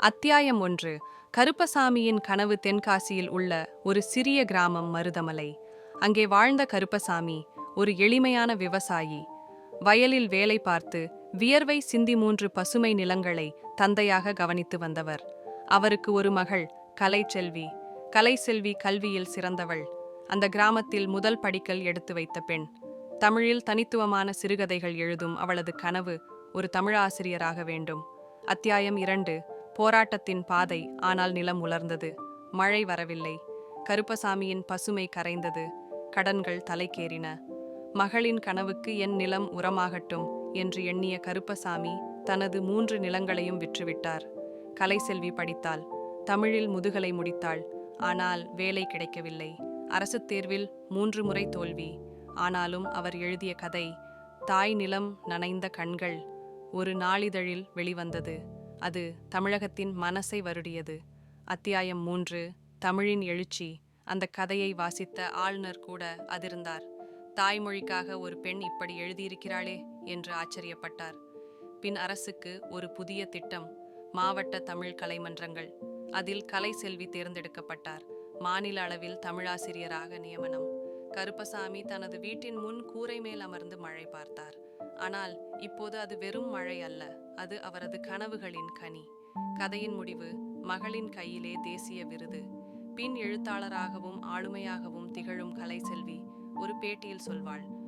அத்தியாயம் ஒன்று. கருப்பசாமியின் கனவு தென்காசியில் உள்ள ஒரு சிறிய கிராமம் மருதமலை. அங்கே வாழ்ந்த கருப்பசாமி ஒரு எளிமையான விவசாயி. வயலில் வேலை பார்த்து வியர்வை சிந்தி மூன்று பசுமை நிலங்களை தந்தையாக கவனித்து வந்தவர். அவருக்கு ஒரு மகள் கலைச்செல்வி. கலைசெல்வி கல்வியில் சிறந்தவள். அந்த கிராமத்தில் முதல் படிக்கல் எடுத்து வைத்த பெண். தமிழில் தனித்துவமான சிறுகதைகள் எழுதும் அவளது கனவு ஒரு தமிழாசிரியராக வேண்டும். அத்தியாயம் இரண்டு. போராட்டத்தின் பாதை ஆனால் நிலம் உலர்ந்தது. மழை வரவில்லை. கருப்பசாமியின் பசுமை கரைந்தது. கடன்கள் தலைக்கேறின மகளின் கனவுக்கு என் நிலம் உரமாகட்டும் என்று எண்ணிய கருப்பசாமி தனது மூன்று நிலங்களையும் விற்றுவிட்டார். கலைசெல்வி படித்தாள். தமிழில் முதுகலை முடித்தாள். ஆனால் வேலை கிடைக்கவில்லை. அரசுத் தேர்வில் மூன்று முறை தோல்வி. ஆனாலும் அவர் எழுதிய கதை தாய் நிலம் நனைந்த கண்கள் ஒரு நாளிதழில் வெளிவந்தது. அது தமிழகத்தின் மனசை வருடியது. அத்தியாயம் மூன்று தமிழின் எழுச்சி. அந்த கதையை வாசித்த ஆளுநர் கூட அதிர்ந்தார். தாய்மொழிக்காக ஒரு பெண் இப்படி எழுதியிருக்கிறாளே என்று ஆச்சரியப்பட்டார். பின் அரசுக்கு ஒரு புதிய திட்டம் மாவட்ட தமிழ் கலைமன்றங்கள். அதில் கலை செல்வி தேர்ந்தெடுக்கப்பட்டார். மாநில அளவில் தமிழாசிரியராக நியமனம். கருப்பசாமி தனது வீட்டின் முன் கூரை மேல் அமர்ந்து மழை பார்த்தார். ஆனால் இப்போது அது வெறும் மழை அல்ல. அது அவரது கனவுகளின் கனி. கதையின் முடிவு மகளின் கையிலே தேசிய விருது. பின் எழுத்தாளராகவும் ஆளுமையாகவும் திகழும் கலைசெல்வி ஒரு பேட்டியில் சொல்வாள்